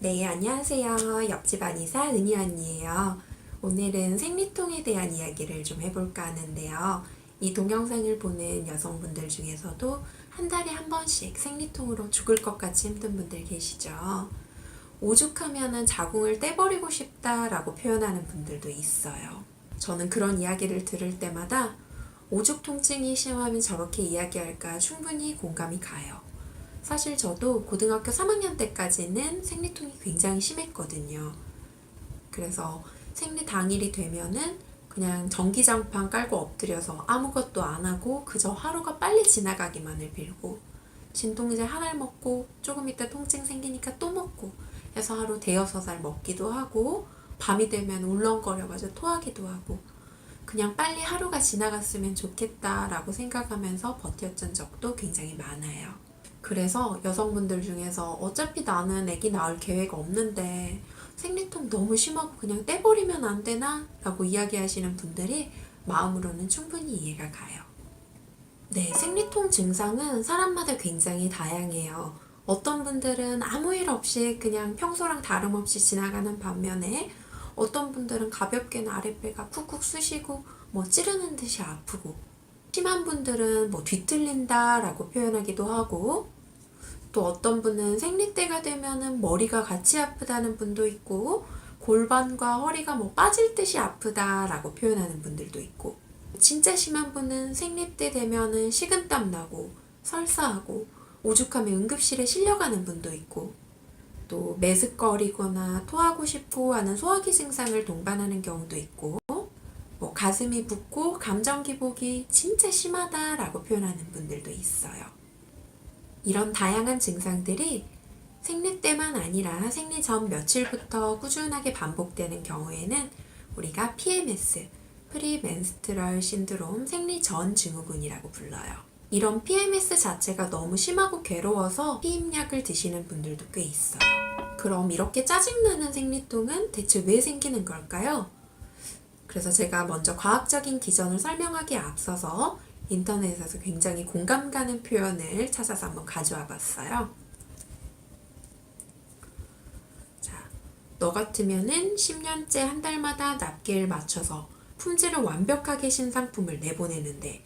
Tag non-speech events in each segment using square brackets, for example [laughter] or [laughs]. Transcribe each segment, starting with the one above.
네, 안녕하세요. 옆집 안이사 은희 언니예요. 오늘은 생리통에 대한 이야기를 좀 해볼까 하는데요. 이 동영상을 보는 여성분들 중에서도 한 달에 한 번씩 생리통으로 죽을 것 같이 힘든 분들 계시죠. 오죽하면은 자궁을 떼버리고 싶다라고 표현하는 분들도 있어요. 저는 그런 이야기를 들을 때마다 오죽 통증이 심하면 저렇게 이야기할까 충분히 공감이 가요. 사실 저도 고등학교 3학년 때까지는 생리통이 굉장히 심했거든요. 그래서 생리 당일이 되면은 그냥 전기장판 깔고 엎드려서 아무것도 안 하고 그저 하루가 빨리 지나가기만을 빌고 진통제 하나를 먹고 조금 있다 통증 생기니까 또 먹고 해서 하루 대여섯 알 먹기도 하고 밤이 되면 울렁거려가지고 토하기도 하고 그냥 빨리 하루가 지나갔으면 좋겠다라고 생각하면서 버텼던 적도 굉장히 많아요. 그래서 여성분들 중에서 어차피 나는 아기 낳을 계획 없는데 생리통 너무 심하고 그냥 떼버리면 안 되나? 라고 이야기하시는 분들이 마음으로는 충분히 이해가 가요. 네, 생리통 증상은 사람마다 굉장히 다양해요. 어떤 분들은 아무 일 없이 그냥 평소랑 다름없이 지나가는 반면에 어떤 분들은 가볍게는 아랫배가 쿡쿡 쑤시고 뭐 찌르는 듯이 아프고 심한 분들은 뭐 뒤틀린다 라고 표현하기도 하고 또 어떤 분은 생리 때가 되면은 머리가 같이 아프다는 분도 있고 골반과 허리가 뭐 빠질 듯이 아프다라고 표현하는 분들도 있고 진짜 심한 분은 생리 때 되면은 식은땀 나고 설사하고 오죽하면 응급실에 실려가는 분도 있고 또 메스꺼리거나 토하고 싶고 하는 소화기 증상을 동반하는 경우도 있고 뭐 가슴이 붓고 감정 기복이 진짜 심하다라고 표현하는 분들도 있어요. 이런 다양한 증상들이 생리 때만 아니라 생리 전 며칠부터 꾸준하게 반복되는 경우에는 우리가 PMS, 프리멘스트럴 신드롬 생리 전 증후군이라고 불러요. 이런 PMS 자체가 너무 심하고 괴로워서 피임약을 드시는 분들도 꽤 있어요. 그럼 이렇게 짜증나는 생리통은 대체 왜 생기는 걸까요? 그래서 제가 먼저 과학적인 기전을 설명하기에 앞서서 인터넷에서 굉장히 공감 가는 표현을 찾아서 한번 가져와 봤어요. 자, 너 같으면은 10년째 한 달마다 납기를 맞춰서 품질을 완벽하게 신상품을 내보내는데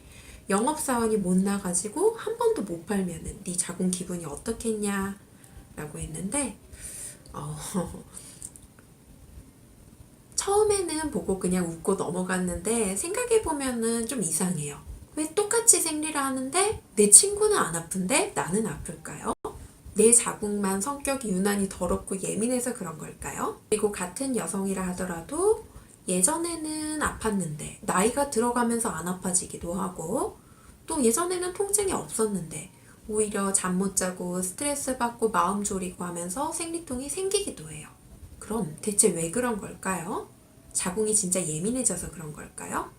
영업사원이 못 나가지고 한 번도 못 팔면은 네 자궁 기분이 어떻겠냐? 라고 했는데, 어, [laughs] 처음에는 보고 그냥 웃고 넘어갔는데 생각해보면은 좀 이상해요. 왜 똑같이 생리를 하는데 내 친구는 안 아픈데 나는 아플까요? 내 자궁만 성격이 유난히 더럽고 예민해서 그런 걸까요? 그리고 같은 여성이라 하더라도 예전에는 아팠는데 나이가 들어가면서 안 아파지기도 하고 또 예전에는 통증이 없었는데 오히려 잠 못 자고 스트레스 받고 마음 졸이고 하면서 생리통이 생기기도 해요. 그럼 대체 왜 그런 걸까요? 자궁이 진짜 예민해져서 그런 걸까요?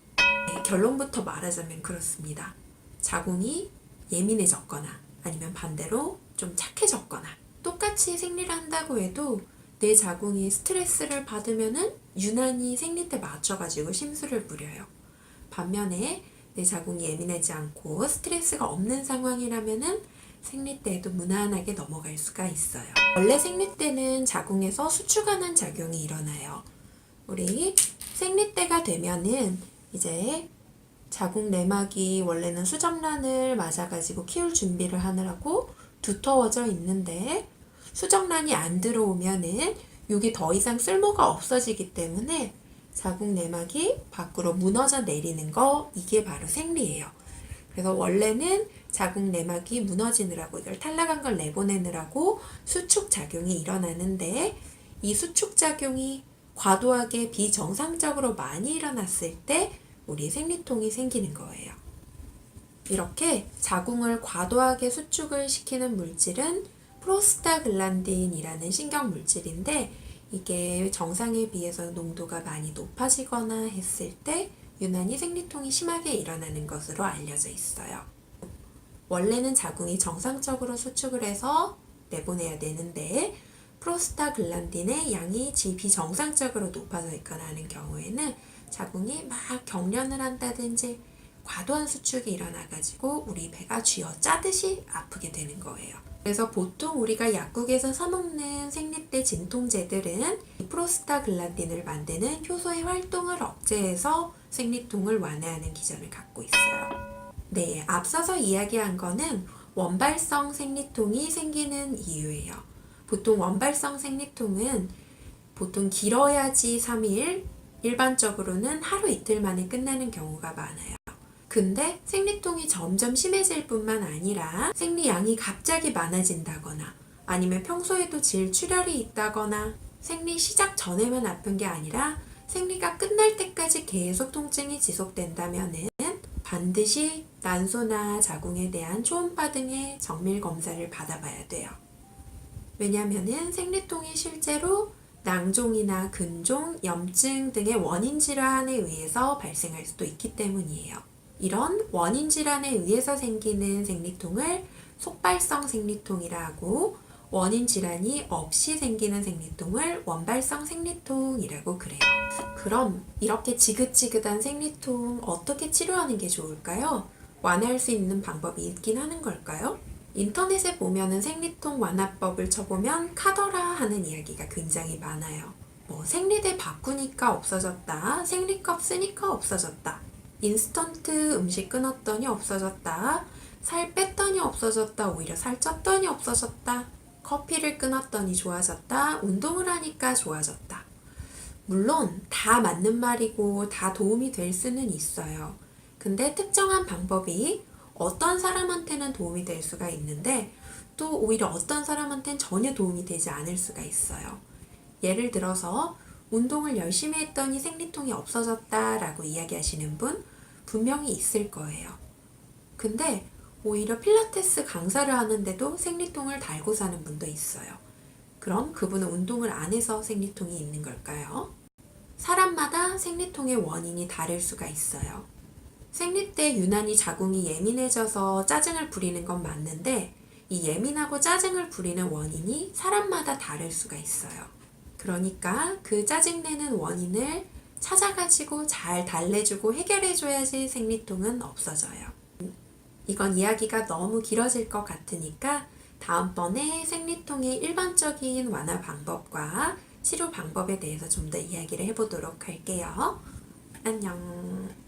네, 결론부터 말하자면 그렇습니다. 자궁이 예민해졌거나 아니면 반대로 좀 착해졌거나 똑같이 생리를 한다고 해도 내 자궁이 스트레스를 받으면은 유난히 생리 때 맞춰가지고 심술을 부려요. 반면에 내 자궁이 예민하지 않고 스트레스가 없는 상황이라면은 생리 때에도 무난하게 넘어갈 수가 있어요. 원래 생리 때는 자궁에서 수축하는 작용이 일어나요. 우리 생리 때가 되면은 이제 자궁 내막이 원래는 수정란을 맞아가지고 키울 준비를 하느라고 두터워져 있는데 수정란이 안 들어오면은 이게 더 이상 쓸모가 없어지기 때문에 자궁 내막이 밖으로 무너져 내리는 거 이게 바로 생리예요. 그래서 원래는 자궁 내막이 무너지느라고 이걸 탈락한 걸 내보내느라고 수축 작용이 일어나는데 이 수축 작용이 과도하게 비정상적으로 많이 일어났을 때 우리 생리통이 생기는 거예요. 이렇게 자궁을 과도하게 수축을 시키는 물질은 프로스타글란딘이라는 신경 물질인데 이게 정상에 비해서 농도가 많이 높아지거나 했을 때 유난히 생리통이 심하게 일어나는 것으로 알려져 있어요. 원래는 자궁이 정상적으로 수축을 해서 내보내야 되는데 프로스타글란딘의 양이 비정상적으로 높아져 있거나 하는 경우에는 자궁이 막 경련을 한다든지 과도한 수축이 일어나가지고 우리 배가 쥐어 짜듯이 아프게 되는 거예요. 그래서 보통 우리가 약국에서 사먹는 생리대 진통제들은 이 프로스타글란딘을 만드는 효소의 활동을 억제해서 생리통을 완화하는 기전을 갖고 있어요. 네, 앞서서 이야기한 거는 원발성 생리통이 생기는 이유예요. 보통 원발성 생리통은 보통 길어야지 3일, 일반적으로는 하루 이틀 만에 끝나는 경우가 많아요. 근데 생리통이 점점 심해질 뿐만 아니라 생리량이 갑자기 많아진다거나 아니면 평소에도 질 출혈이 있다거나 생리 시작 전에만 아픈 게 아니라 생리가 끝날 때까지 계속 통증이 지속된다면은 반드시 난소나 자궁에 대한 초음파 등의 정밀 검사를 받아봐야 돼요. 왜냐면은 생리통이 실제로 낭종이나 근종, 염증 등의 원인 질환에 의해서 발생할 수도 있기 때문이에요. 이런 원인 질환에 의해서 생기는 생리통을 속발성 생리통이라 하고 원인 질환이 없이 생기는 생리통을 원발성 생리통이라고 그래요. 그럼 이렇게 지긋지긋한 생리통 어떻게 치료하는 게 좋을까요? 완화할 수 있는 방법이 있긴 하는 걸까요? 인터넷에 보면은 생리통 완화법을 쳐보면 카더라 하는 이야기가 굉장히 많아요. 뭐 생리대 바꾸니까 없어졌다, 생리컵 쓰니까 없어졌다, 인스턴트 음식 끊었더니 없어졌다, 살 뺐더니 없어졌다, 오히려 살 쪘더니 없어졌다, 커피를 끊었더니 좋아졌다, 운동을 하니까 좋아졌다. 물론 다 맞는 말이고 다 도움이 될 수는 있어요. 근데 특정한 방법이 어떤 사람한테는 도움이 될 수가 있는데 또 오히려 어떤 사람한테는 전혀 도움이 되지 않을 수가 있어요. 예를 들어서 운동을 열심히 했더니 생리통이 없어졌다 라고 이야기하시는 분 분명히 있을 거예요. 근데 오히려 필라테스 강사를 하는데도 생리통을 달고 사는 분도 있어요. 그럼 그분은 운동을 안 해서 생리통이 있는 걸까요? 사람마다 생리통의 원인이 다를 수가 있어요. 생리 때 유난히 자궁이 예민해져서 짜증을 부리는 건 맞는데 이 예민하고 짜증을 부리는 원인이 사람마다 다를 수가 있어요. 그러니까 그 짜증내는 원인을 찾아가지고 잘 달래주고 해결해줘야지 생리통은 없어져요. 이건 이야기가 너무 길어질 것 같으니까 다음번에 생리통의 일반적인 완화 방법과 치료 방법에 대해서 좀 더 이야기를 해보도록 할게요. 안녕.